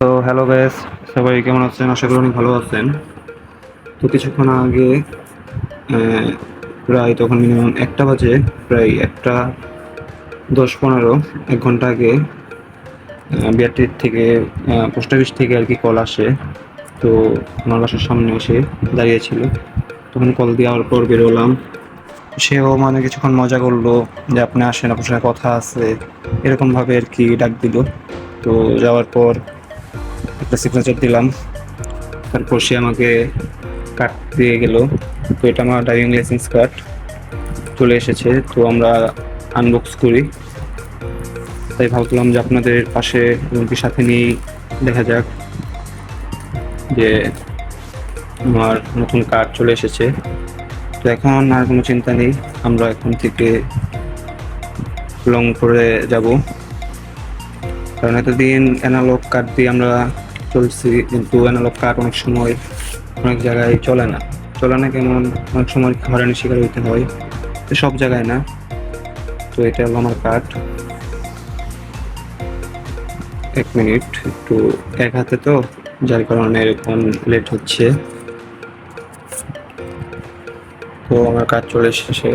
তো hello gas সবাই কেমন আছেন? আশা করি অনেক ভালো আছেন। তো কিছুক্ষণ আগে প্রায় তখন মিনিমাম একটা বাজে, প্রায় একটা দশ পনেরো, এক ঘণ্টা আগে বিআরটির থেকে পোস্ট অফিস থেকে আর কি কল আসে। তো আমার বাসার সামনে এসে দাঁড়িয়েছিল তখন কল দেওয়ার পর বেরোলাম। সেও মানে কিছুক্ষণ মজা করল যে আপনি আসেন, আপনার সঙ্গে কথা আছে, এরকমভাবে আর কি ডাক দিল। তো যাওয়ার পর একটা সিগনেচার দিলাম। তারপর সে আমাকে কার্ড দিয়ে গেল। তো এটা আমার ড্রাইভিং লাইসেন্স কার্ড চলে এসেছে। তো আমরা আনবক্স করি। তাই ভাবলাম যে আপনাদের পাশে এমনকি সাথে নিয়েই দেখা যাক যে আমার নতুন কার্ড চলে এসেছে। তো এখন আর কোনো চিন্তা নেই। আমরা এখন থেকে লং করে যাব। কারণ এতদিন অ্যানালগ কার্ড দিয়ে আমরা চলছি, কিন্তু অ্যানালগ কার্ড অনেক সময় অনেক জায়গায় চলে না। চলে না কেমন? অনেক সময় হয়রানির শিকার হইতে হয়। তো সব জায়গায় না। তো এটা হলো আমার কার্ড এক মিনিট একটু এক হাতে তো, যার কারণে এরকম লেট হচ্ছে। তো আমার কাজ চলে এসেছে।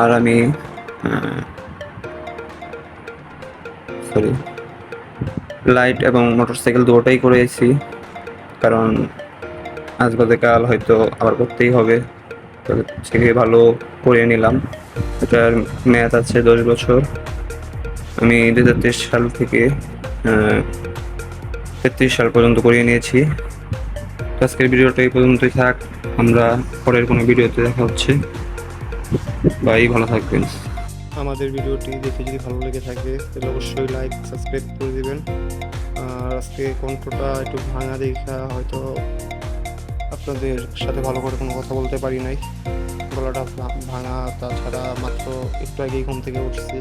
আর আমি সরি লাইট এবং মোটরসাইকেল দুটোই করেছি। কারণ আজ বাদে কাল হয়তো আবার করতেই হবে। তো থেকে ভালো করে নিলাম। এটার মেয়াদ আছে দশ বছর। আমি দু হাজার তেইশ সাল থেকে তেত্রিশ সাল পর্যন্ত করিয়ে নিয়েছি। আজকের ভিডিওটা এই পর্যন্তই থাক। আমরা পরের কোনো ভিডিওতে দেখা হচ্ছে। বাই ভালো থাকবেন। আমাদের ভিডিওটি দেখে যদি ভালো লেগে থাকে, তাহলে অবশ্যই লাইক সাবস্ক্রাইব করে দেবেন। আর আজকে কণ্ঠটা একটু ভাঙা দেখা হয়তো আপনাদের সাথে ভালো করে কোনো কথা বলতে পারি নাই। গলাটা ভাঙা, তাছাড়া মাত্র একটু আগেই ঘুম থেকে উঠছি।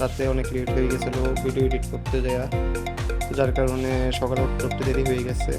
রাতে অনেক লেট হয়ে গেছিল ভিডিও এডিট করতে যাওয়া যার কারণে সকালে উঠতে দেরি হয়ে গেছে।